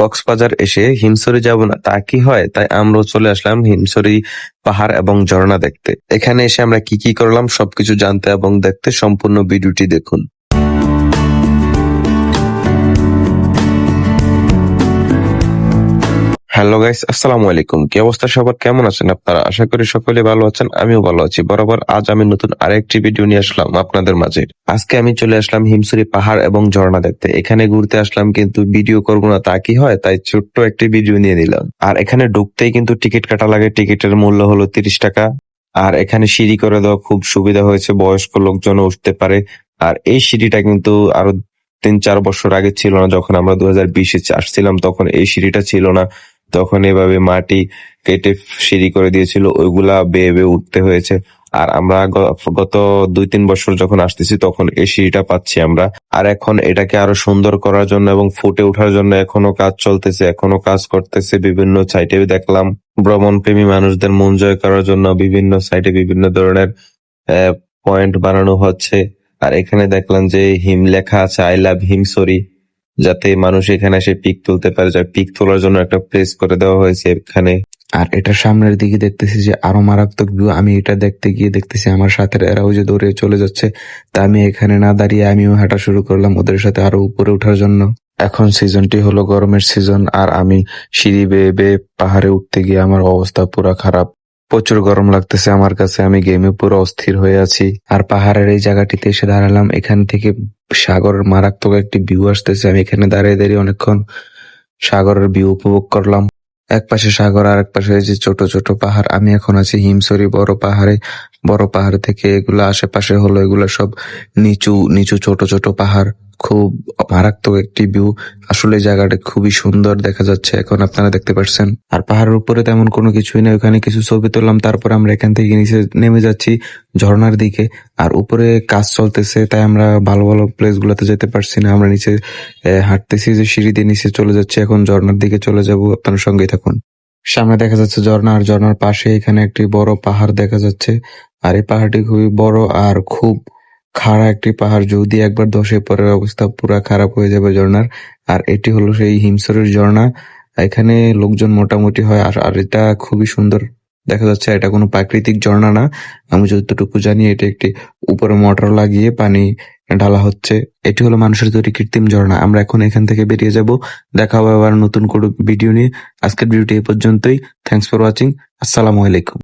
কক্সবাজার এসে হিমসরি যাব না, তা কি হয়? তাই আমরাও চলে আসলাম হিমসরি পাহাড় এবং ঝর্ণা দেখতে। এখানে এসে আমরা কি কি করলাম সবকিছু জানতে এবং দেখতে সম্পূর্ণ ভিডিওটি দেখুন। হ্যালো গাইস আসসালামু আলাইকুম কি অবস্থা সবার? কেমন আছেন আপনারা? আশা করি সকলে ভালো আছেন, আমিও ভালো আছি। বরাবর আজ আমি নতুন আরেকটি ভিডিও নিয়ে আসলাম আপনাদের মাঝে। আজকে আমি চলে আসলাম হিমসুরি পাহাড় এবং ঝর্ণা দেখতে। এখানে ঘুরতে আসলাম কিন্তু ভিডিও করব না, তা কি হয়? তাই ছোট্ট একটি ভিডিও নিয়ে নিলাম। আর এখানে ঢুকতেই কিন্তু টিকিট কাটা লাগে। টিকিটের মূল্য হলো তিরিশ টাকা। আর এখানে সিঁড়ি করে দেওয়া খুব সুবিধা হয়েছে। বয়স্ক লোকজন উঠতে পারে। আর এই সিঁড়িটা কিন্তু আরও তিন চার বছর আগে ছিল না। যখন আমরা দু হাজার বিশে আসছিলাম, তখন এই সিঁড়িটা ছিল না। তখন এভাবে মাটি কেটে সিঁড়ি করে দিয়েছিল, ওইগুলা বেয়ে বেয়ে উঠতে হয়েছে। আর আমরা গত দুই তিন বছর যখন আসতেছি, তখন এই সিঁড়িটা পাচ্ছি আমরা। আর এখন এটাকে আরও সুন্দর করার জন্য এবং ফুটে ওঠার জন্য এখনও কাজ চলতেছে, এখনও কাজ করতেছে বিভিন্ন সাইটে। দেখলাম ভ্রমণ প্রেমী মানুষদের মন জয় করার জন্য বিভিন্ন সাইটে বিভিন্ন ধরনের পয়েন্ট বানানো হচ্ছে। আর এখানে দেখলাম যে হিম লেখা আছে, আই লাভ হিমসরি যাতে মানুষ এখানে এসে পিক তুলতে পারে যায় পিক তোলার জন্য একটা প্লেস করে দেওয়া হয়েছে এখানে। আর এটা সামনের দিকে দেখতেছি যে আরও মারাত্মক ভিউ আমি এটা দেখতে গিয়ে দেখতেছি আমার সাথে এরাও যে দৌড়ে চলে যাচ্ছে, তা আমি এখানে না দাঁড়িয়ে আমিও হাঁটা শুরু করলাম ওদের সাথে আরও উপরে ওঠার জন্য। এখন সিজনটি হলো গরমের সিজন আর আমি সিঁড়ি বেয়ে বেয়ে পাহাড়ে উঠতে গিয়ে আমার অবস্থা পুরো খারাপ। প্রচুর গরম লাগতেছে আমার কাছে, আমি গেমে পুরো অস্থির হয়ে আছি। আর পাহাড়ের এই জায়গাটিতে এসে দাঁড়ালাম, এখান থেকে সাগরের মারাত্মক একটি ভিউ আসতেছে। আমি এখানে দাঁড়িয়ে দাঁড়িয়ে অনেকক্ষণ সাগরের ভিউ উপভোগ করলাম। এক পাশে সাগর আর এক পাশে যে ছোট ছোট পাহাড়, আমি এখন আছি হিমসরি বড় পাহাড়ে। বড় পাহাড় থেকে এগুলো আশেপাশে হলো, এগুলো সব নিচু নিচু ছোট ছোট পাহাড়। খুব মারাত্মক একটি ভিউ আসলে জায়গাটা খুবই সুন্দর দেখা যাচ্ছে এখন, আপনারা দেখতে পাচ্ছেন। আর পাহাড়ের উপরে তেমন কোনো কিছুই নেই, ওখানে কিছু ছবি তুললাম, তারপর আমরা এখান থেকে নিচে নেমে যাচ্ছি ঝর্ণার দিকে। আর উপরে কাজ চলতেছে, তাই আমরা ভালো ভালো প্লেস গুলোতে যেতে পারছি না। আমরা নিচে হাঁটতেছি যে সিঁড়ি দিয়ে নিচে চলে যাচ্ছি, এখন ঝর্ণার দিকে চলে যাব, আপনার সঙ্গে থাকুন। সামনে দেখা যাচ্ছে ঝর্ণা, আর ঝর্ণার পাশে এখানে একটি বড় পাহাড় দেখা যাচ্ছে। আর এই পাহাড়টি খুবই বড় আর খুব খাড়া একটি পাহাড়, যদি একবার ধসে পড়ে অবস্থা পুরা খারাপ হয়ে যাবে ঝর্ণার। আর এটি হলো সেই হিমসরের ঝর্ণা। এখানে লোকজন মোটামুটি হয়, আর আর এটা খুবই সুন্দর দেখা যাচ্ছে। এটা কোনো প্রাকৃতিক ঝর্ণা না। আমি যতটুকু জানি এটা একটি উপরে মোটর লাগিয়ে পানি ঢালা হচ্ছে। এটি হলো মানুষের তৈরি কৃত্রিম ঝর্ণা। আমরা এখন এখান থেকে বেরিয়ে যাব। দেখা হবে আবার নতুন কোনো ভিডিও নিয়ে। আজকের ভিডিওটি এই পর্যন্তই। থ্যাংকস ফর ওয়াচিং আসসালামু আলাইকুম।